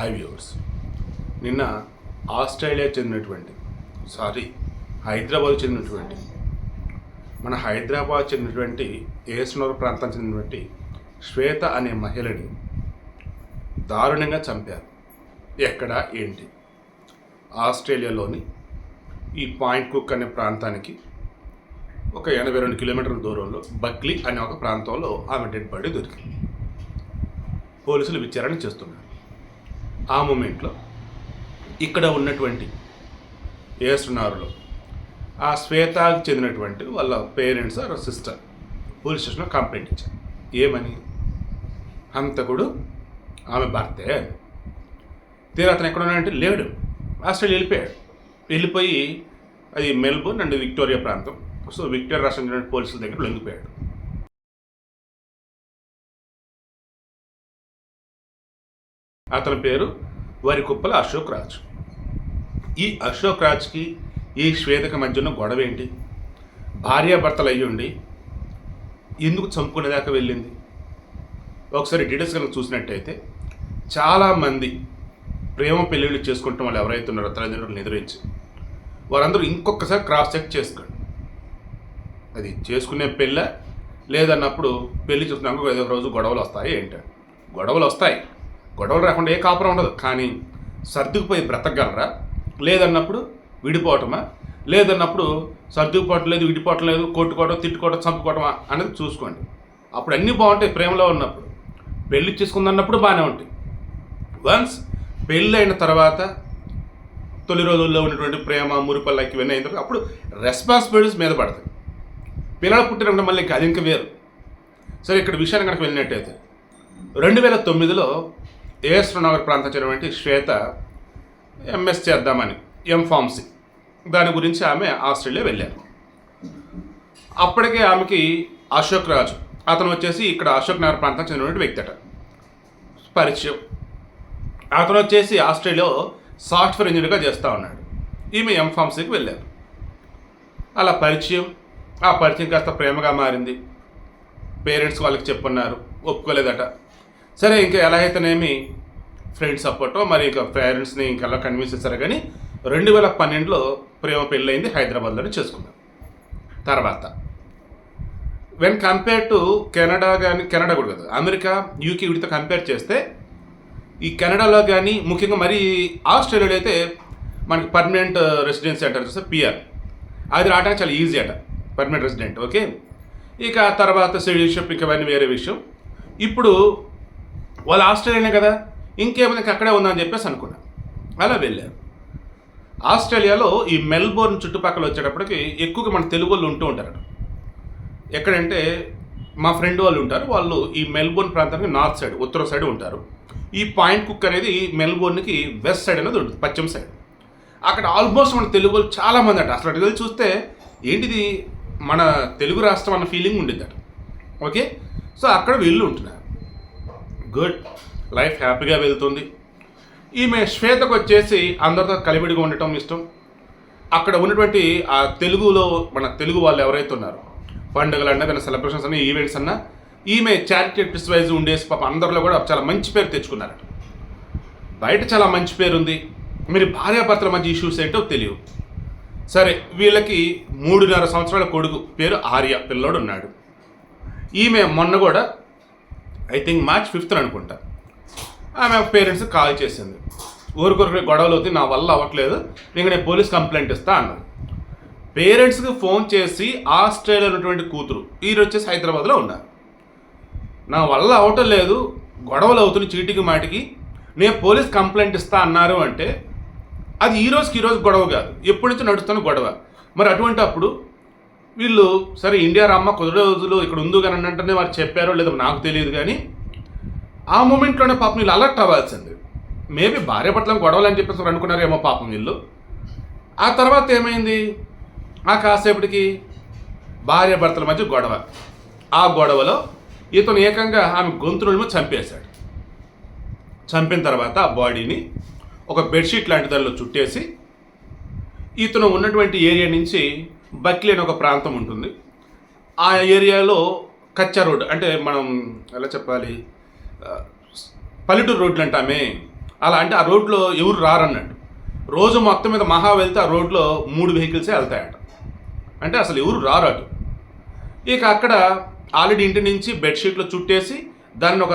Hi viewers నిన్న Australia చెందినటువంటి sorry Hyderabad చెందినటువంటి మన హైదరాబాద్ చెందినటువంటి ఏసునూరు ప్రాంతానికి చెందినటువంటి శ్వేత అనే మహిళని దారుణంగా చంపారు. ఎక్కడ ఏంటి? ఆస్ట్రేలియాలోని ఈ పాయింట్ కుక్ అనే ప్రాంతానికి ఒక ఎనభై రెండు కిలోమీటర్ల దూరంలో బక్లీ అనే ఒక ప్రాంతంలో ఆమె డెడ్ బాడీ దొరికింది. పోలీసులు విచారణ చేస్తున్నారు. ఆ మూమెంట్లో ఇక్కడ ఉన్నటువంటి ఏసునారులో ఆ శ్వేతకి చెందినటువంటి వాళ్ళ పేరెంట్స్ ఆర్ సిస్టర్ పోలీస్ స్టేషన్లో కంప్లైంట్ ఇచ్చారు. ఏమని? హంతకుడు ఆమె భర్తే. తీరా అతను ఎక్కడ ఉన్నాడంటే లేడు. ఆస్ట్రేలియా వెళ్ళిపోయాడు. వెళ్ళిపోయి అది మెల్బోర్న్ అండ్ విక్టోరియా ప్రాంతం. సో విక్టోరియా రాష్ట్రం పోలీసుల దగ్గర లొంగిపోయాడు. అతని పేరు వరికుప్పల అశోక్ రాజ్. ఈ అశోక్ రాజ్కి ఈ శ్వేతక మధ్య ఉన్న గొడవ ఏంటి భార్యాభర్తలు అయ్యుండి ఎందుకు చంపుకునేదాకా వెళ్ళింది? ఒకసారి డీటెయిల్స్ కనుక చూసినట్టయితే చాలామంది ప్రేమ పెళ్ళిళ్ళు చేసుకుంటాం వాళ్ళు ఎవరైతే ఉన్నారో తల్లిదండ్రులను ఎదురించి వారందరూ ఇంకొకసారి క్రాస్ చెక్ చేసుకోండి. అది చేసుకునే పెళ్ళ? లేదన్నప్పుడు పెళ్ళి చూసినాక ఏదో రోజు గొడవలు వస్తాయి ఏంటి? గొడవలు వస్తాయి. గొడవలు రాకుండా ఏ కాపురం ఉండదు. కానీ సర్దుకుపోయి బ్రతకగలరా? లేదన్నప్పుడు విడిపోవటమా? లేదన్నప్పుడు సర్దుకుపోవటం లేదు విడిపోవటం లేదు కొట్టుకోవడం తిట్టుకోవడం చంపుకోవటమా అనేది చూసుకోండి. అప్పుడు అన్నీ బాగుంటాయి ప్రేమలో ఉన్నప్పుడు. పెళ్ళి చేసుకుందన్నప్పుడు బాగానే ఉంటాయి. వన్స్ పెళ్ళి అయిన తర్వాత తొలి రోజుల్లో ఉన్నటువంటి ప్రేమ మురిపల్లకి ఇవన్నీ అయిన తర్వాత అప్పుడు రెస్పాన్సిబిలిటీస్ మీద పడతాయి. పిల్లలు పుట్టినప్పుడు మళ్ళీ ఇంకా అది ఇంకా వేరు. సరే ఇక్కడ విషయాన్ని కనుక వెళ్ళినట్టయితే రెండు వేల తొమ్మిదిలో ఏఎస్ నగర్ ప్రాంతం చెందినటువంటి శ్వేత ఎంఎస్ చేద్దామని ఎం ఫార్మసీ దాని గురించి ఆమె ఆస్ట్రేలియా వెళ్ళారు. అప్పటికే ఆమెకి అశోక్ రాజు. అతను వచ్చేసి ఇక్కడ అశోక్ నగర్ ప్రాంతం చెందినటువంటి వ్యక్తి అట. పరిచయం. అతను వచ్చేసి ఆస్ట్రేలియాలో సాఫ్ట్వేర్ ఇంజనీర్గా చేస్తూ ఉన్నాడు. ఈమె ఎం ఫార్మసీకి వెళ్ళారు. అలా పరిచయం. ఆ పరిచయం కాస్త ప్రేమగా మారింది. పేరెంట్స్ వాళ్ళకి చెప్పున్నారు. ఒప్పుకోలేదట. సరే ఇంకా ఎలా అయితేనేమి ఫ్రెండ్స్ సపోర్టో మరి ఇంకా పేరెంట్స్ని ఇంకెలా కన్విన్స్ చేశారు కానీ రెండు వేల పన్నెండులో ప్రేమ పెళ్ళయింది హైదరాబాద్లోనే చేసుకున్నాం. తర్వాత వెన్ కంపేర్ టు కెనడా కానీ కెనడా కూడా కదా అమెరికా యూకే వీటితో కంపేర్ చేస్తే ఈ కెనడాలో కానీ ముఖ్యంగా మరి ఆస్ట్రేలియాలో అయితే మనకి పర్మనెంట్ రెసిడెన్సీ అంటారు చూస్తే పిఆర్ అది రావడానికి చాలా ఈజీ అట పర్మనెంట్ రెసిడెంట్ ఓకే ఇక తర్వాత సిటిజన్షిప్ ఇంకా అవన్నీ వేరే విషయం. ఇప్పుడు వాళ్ళు ఆస్ట్రేలియానే కదా ఇంకేమైనా అక్కడే అక్కడే ఉందని చెప్పేసి అనుకున్నా. అలా వెళ్ళాను. ఆస్ట్రేలియాలో ఈ మెల్బోర్న్ చుట్టుపక్కల వచ్చేటప్పటికి ఎక్కువగా మన తెలుగు వాళ్ళు ఉంటూ ఉంటారట. ఎక్కడంటే మా ఫ్రెండ్ వాళ్ళు ఉంటారు వాళ్ళు ఈ మెల్బోర్న్ ప్రాంతానికి నార్త్ సైడ్ ఉత్తర సైడ్ ఉంటారు. ఈ పాయింట్ కుక్ అనేది మెల్బోర్న్కి వెస్ట్ సైడ్ అనేది ఉంటుంది పశ్చిమ సైడ్. అక్కడ ఆల్మోస్ట్ మన తెలుగు వాళ్ళు చాలామంది అట. అసలు అటు చూస్తే ఏంటిది మన తెలుగు రాష్ట్రం అన్న ఫీలింగ్ ఉండిద్దట ఓకే? సో అక్కడ వీళ్ళు ఉంటున్నారు. గుడ్. లైఫ్ హ్యాపీగా వెళ్తుంది. ఈమె శ్వేతకు వచ్చేసి అందరితో కలివిడిగా ఉండటం ఇష్టం. అక్కడ ఉన్నటువంటి ఆ తెలుగులో మన తెలుగు వాళ్ళు ఎవరైతే ఉన్నారో పండుగలు అన్నా ఏదైనా సెలబ్రేషన్స్ అన్నా ఈవెంట్స్ అన్నా ఈమె చారిటీ ప్రిస్వైజ్ వైజ్ ఉండేసి పాప అందరిలో కూడా చాలా మంచి పేరు తెచ్చుకున్నారట బయట చాలా మంచి పేరు ఉంది. మీరు భార్యాభర్తల మధ్య ఇష్యూస్ ఏంటో తెలియవు సరే వీళ్ళకి మూడున్నర సంవత్సరాల కొడుకు పేరు ఆర్య పిల్లోడు ఉన్నాడు. ఈమె మొన్న కూడా ఐ థింక్ మార్చ్ ఫిఫ్త్ అనుకుంటా. ఆమె పేరెంట్స్ కాల్ చేసింది. ఊరికొరికి గొడవలు అవుతాయి నా వల్ల అవ్వట్లేదు ఇంకా నేను పోలీస్ కంప్లైంట్ ఇస్తా అన్నాను పేరెంట్స్కి ఫోన్ చేసి ఆస్ట్రేలియా ఉన్నటువంటి కూతురు ఈరోజు వచ్చేసి హైదరాబాద్లో ఉన్నారు నా వల్ల అవటం లేదు గొడవలు అవుతుంది చీటికి మాటికి. నేను పోలీస్ కంప్లైంట్ ఇస్తా అన్నారు అంటే అది ఈ రోజుకి ఈరోజు గొడవ కాదు ఎప్పటి నుంచో నడుస్తున్న గొడవ. మరి అటువంటి అప్పుడు వీళ్ళు సరే ఇండియా రమ్మ కొద్ది రోజులు ఇక్కడ ఉంది కానీ అంటేనే వారు చెప్పారో లేదో నాకు తెలియదు కానీ ఆ మూమెంట్లోనే పాపం వీళ్ళు అలర్ట్ అవ్వాల్సింది. మేబీ భార్య పట్ల గొడవలు అని చెప్పేసి అనుకున్నారేమో పాపం వీళ్ళు. ఆ తర్వాత ఏమైంది? ఆ కాసేపటికి భార్య భర్తల మధ్య గొడవ. ఆ గొడవలో ఇతను ఏకంగా ఆమె గొంతును చంపేశాడు. చంపిన తర్వాత ఆ బాడీని ఒక బెడ్షీట్ లాంటి దానిలో చుట్టేసి ఇతను ఉన్నటువంటి ఏరియా నుంచి బక్లీ అనే ఒక ప్రాంతం ఉంటుంది. ఆ ఏరియాలో కచ్చా రోడ్ అంటే మనం ఎలా చెప్పాలి? పల్లెటూరు రోడ్లు అంటామే. అలా అంటే ఆ రోడ్లో ఎవరు రారన్నట్టు. రోజు మొత్తం మీద మహా వెళ్తే ఆ రోడ్లో మూడు వెహికల్సే వెళ్తాయట. అంటే అసలు ఎవరు రారు ఇక అక్కడ ఆల్రెడీ ఇంటి నుంచి బెడ్షీట్లో చుట్టేసి దాన్ని ఒక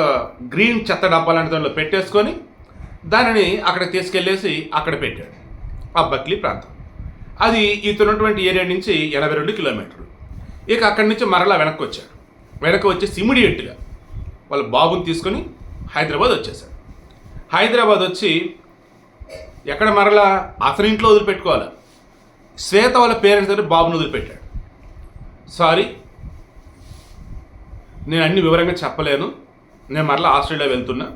గ్రీన్ చెత్త డబ్బా లాంటి దానిలో పెట్టేసుకొని దానిని అక్కడ తీసుకెళ్ళేసి అక్కడ పెట్టాడు. ఆ బక్లీ ప్రాంతం. అది ఇతనున్నటువంటి ఏరియా నుంచి ఎనభై రెండు కిలోమీటర్లు. ఇక అక్కడి నుంచి మరలా వెనక్కి వచ్చాడు. వెనక్కి వచ్చేసి ఇమీడియట్గా వాళ్ళ బాబుని తీసుకొని హైదరాబాద్ వచ్చేసాడు హైదరాబాద్ వచ్చి ఎక్కడ మరలా అతని ఇంట్లో వదిలిపెట్టుకోవాలి? శ్వేత వాళ్ళ పేరెంట్స్ దగ్గర బాబుని వదిలిపెట్టాడు. సారీ నేను అన్ని వివరంగా చెప్పలేను. నేను మరలా ఆస్ట్రేలియా వెళ్తున్నా.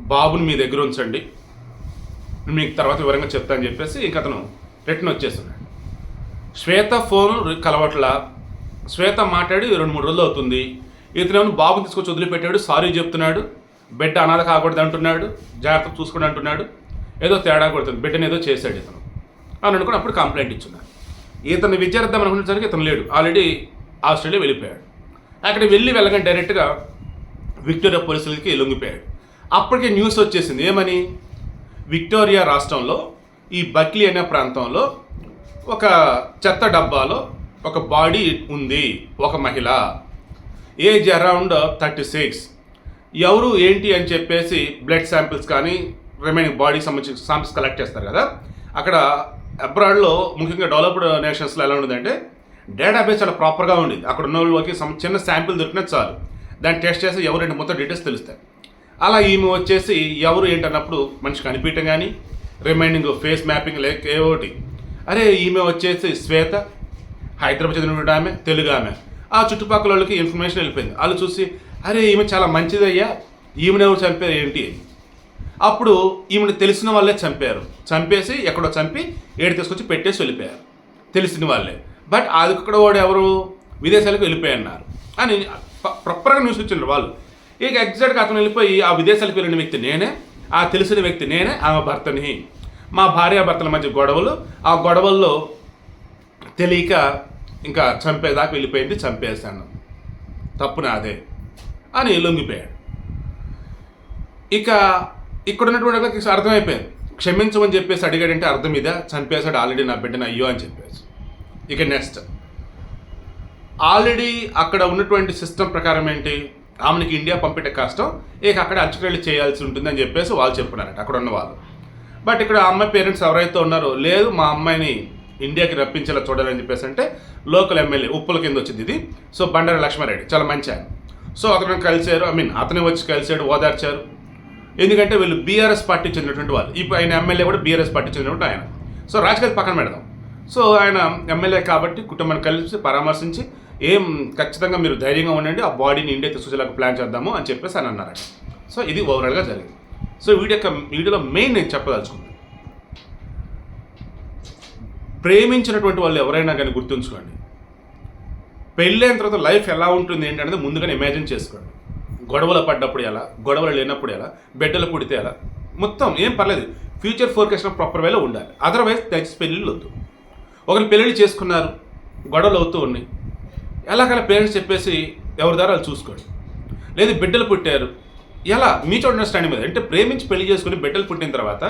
బాబుని మీ దగ్గర ఉంచండి. మీకు తర్వాత వివరంగా చెప్తాను చెప్పేసి ఇంక అతను రిటర్న్ వచ్చేస్తున్నాడు శ్వేత ఫోన్ కలవట్ల. శ్వేత మాట్లాడి రెండు మూడు రోజులు అవుతుంది. ఇతనేమో బాబుని తీసుకొచ్చి వదిలిపెట్టాడు సారీ చెప్తున్నాడు బిడ్డ అనాథ కాకూడదు అంటున్నాడు జాగ్రత్త చూసుకోండి అంటున్నాడు ఏదో తేడా కొడుతుంది బిడ్డని ఏదో చేశాడు ఇతను. అని అనుకుని అప్పుడు కంప్లైంట్ ఇచ్చున్నాడు ఇతను విద్యార్థం అనుకునేసరికి ఇతను లేడు. ఆల్రెడీ ఆస్ట్రేలియా వెళ్ళిపోయాడు. అక్కడ వెళ్ళి వెళ్ళగానే డైరెక్ట్గా విక్టోరియా పోలీసులకి లొంగిపోయాడు. అప్పటికే న్యూస్ వచ్చేసింది. ఏమని? విక్టోరియా రాష్ట్రంలో ఈ బక్లీ అనే ప్రాంతంలో ఒక చెత్త డబ్బాలో ఒక బాడీ ఉంది ఒక మహిళ. Age around thirty six. ఎవరు ఏంటి అని చెప్పేసి బ్లడ్ శాంపిల్స్ కానీ రిమైనింగ్ బాడీ సంబంధించిన శాంపిల్స్ కలెక్ట్ చేస్తారు కదా. అక్కడ అబ్రాడ్లో ముఖ్యంగా డెవలప్డ్ నేషన్స్లో ఎలా ఉండదంటే డేటాబేస్ చాలా ప్రాపర్గా ఉండేది. అక్కడ ఉన్న వాళ్ళకి చిన్న శాంపిల్ దొరికినా చాలు. దాన్ని టెస్ట్ చేసి ఏంటి మొత్తం డీటెయిల్స్ తెలుస్తాయి. అలా ఈమె వచ్చేసి ఎవరు ఏంటన్నప్పుడు మనిషి కనిపించడం కానీ రిమైండింగ్ ఫేస్ మ్యాపింగ్ లేక ఏ అరే ఈమె వచ్చేసి శ్వేత హైదరాబాద్ చదివిన ఆమె తెలుగు ఆమె. ఆ చుట్టుపక్కల వాళ్ళకి ఇన్ఫర్మేషన్ వెళ్ళిపోయింది. వాళ్ళు చూసి అరే ఈమె చాలా మంచిదయ్యా ఈమెను ఎవరు చంపారు ఏంటి? అప్పుడు ఈమెను తెలిసిన వాళ్ళే చంపారు. చంపేసి ఎక్కడో చంపి ఏడు తీసుకొచ్చి పెట్టేసి వెళ్ళిపోయారు. తెలిసిన వాళ్ళే. బట్ అది ఇక్కడ వాడు ఎవరు? విదేశాలకు వెళ్ళిపోయన్నారు అని ప్రాపర్గా న్యూస్ వచ్చిండ్రు వాళ్ళు. ఇక ఎగ్జాక్ట్గా అతను వెళ్ళిపోయి ఆ విదేశాలకు వెళ్ళిన వ్యక్తి నేనే. ఆ తెలిసిన వ్యక్తి నేనే ఆమె భర్తని. మా భార్యాభర్తల మధ్య గొడవలు. ఆ గొడవల్లో తెలియక ఇంకా చంపేదాకా వెళ్ళిపోయింది చంపేశాను. తప్పు నాదే అని లొంగిపోయాడు. ఇక ఇక్కడ ఉన్నటువంటి వాళ్ళకి అర్థమైపోయింది. క్షమించమని చెప్పేసి అడిగాడంటే అర్థం ఇదా. చంపేశాడు ఆల్రెడీ నా బిడ్డను అయ్యో అని చెప్పేసి. ఇక నెక్స్ట్. ఆల్రెడీ అక్కడ ఉన్నటువంటి సిస్టమ్ ప్రకారం ఏంటి? ఆమెకి ఇండియా పంపిట కష్టం ఇక అక్కడ అంచుకెళ్ళి చేయాల్సి ఉంటుందని చెప్పేసి వాళ్ళు చెప్పున్నారట అక్కడ ఉన్న వాళ్ళు. బట్ ఇక్కడ ఆ అమ్మాయి పేరెంట్స్ ఎవరైతే ఉన్నారో లేదు మా అమ్మాయిని ఇండియాకి రప్పించేలా చూడాలని చెప్పేసి అంటే లోకల్ ఎమ్మెల్యే ఉప్పుల కింద వచ్చింది ఇది. సో బండారు లక్ష్మారెడ్డి చాలా మంచి ఆయన. సో అతను కలిశారు ఐ మీన్ అతనే వచ్చి కలిశాడు ఓదార్చారు. ఎందుకంటే వీళ్ళు బీఆర్ఎస్ పార్టీ చెందినటువంటి వాళ్ళు. ఇప్పుడు ఆయన ఎమ్మెల్యే కూడా బీఆర్ఎస్ పార్టీ చెందినటువంటి ఆయన. సో రాజకీయ పక్కన పెడదాం. సో ఆయన ఎమ్మెల్యే కాబట్టి కుటుంబాన్ని కలిసి పరామర్శించి ఏం ఖచ్చితంగా మీరు ధైర్యంగా ఉండండి ఆ బాడీని ఇండియా తీసుకొచ్చేలాగా ప్లాన్ చేద్దాము అని చెప్పేసి అని అన్నారట. సో ఇది ఓవరాల్గా జరిగింది. సో వీడియో యొక్క వీడియోలో మెయిన్ నేను చెప్పదలుచుకుంది. ప్రేమించినటువంటి వాళ్ళు ఎవరైనా కానీ గుర్తుంచుకోండి. పెళ్ళైన తర్వాత లైఫ్ ఎలా ఉంటుంది ఏంటనేది ముందుగానే ఇమాజిన్ చేసుకోండి. గొడవలు పడ్డప్పుడు ఎలా గొడవలు లేనప్పుడు ఎలా బిడ్డలు పుడితే ఎలా మొత్తం ఏం పర్లేదు. ఫ్యూచర్ ఫోర్కాస్ట్ ప్రాపర్ వేలో ఉండాలి. అదర్వైజ్ దయచేసి పెళ్ళిళ్ళు వద్దు. ఒకరు పెళ్ళిళ్ళు చేసుకున్నారు గొడవలు అవుతూ ఉన్నాయి. ఎలాగైనా పేరెంట్స్ చెప్పేసి ఎవరి ద్వారా వాళ్ళు చూసుకోండి లేదు బిడ్డలు పుట్టారు. ఎలా? మీతో అండర్స్టాండింగ్ మీద అంటే ప్రేమించి పెళ్ళి చేసుకుని బిడ్డలు పుట్టిన తర్వాత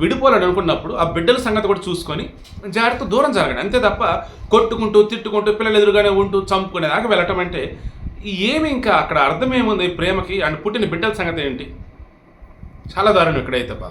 విడిపోవాలని అనుకున్నప్పుడు ఆ బిడ్డల సంగతి కూడా చూసుకొని జాగ్రత్త దూరం జరగండి. అంతే తప్ప కొట్టుకుంటూ తిట్టుకుంటూ పిల్లలు ఎదురుగానే ఉంటూ చంపుకునే దాకా వెళ్ళటం అంటే ఏమి ఇంకా అక్కడ అర్థం ఏముంది ప్రేమకి? అండ్ పుట్టిన బిడ్డల సంగతి ఏంటి? చాలా దారుణం ఇక్కడైతే బాబు.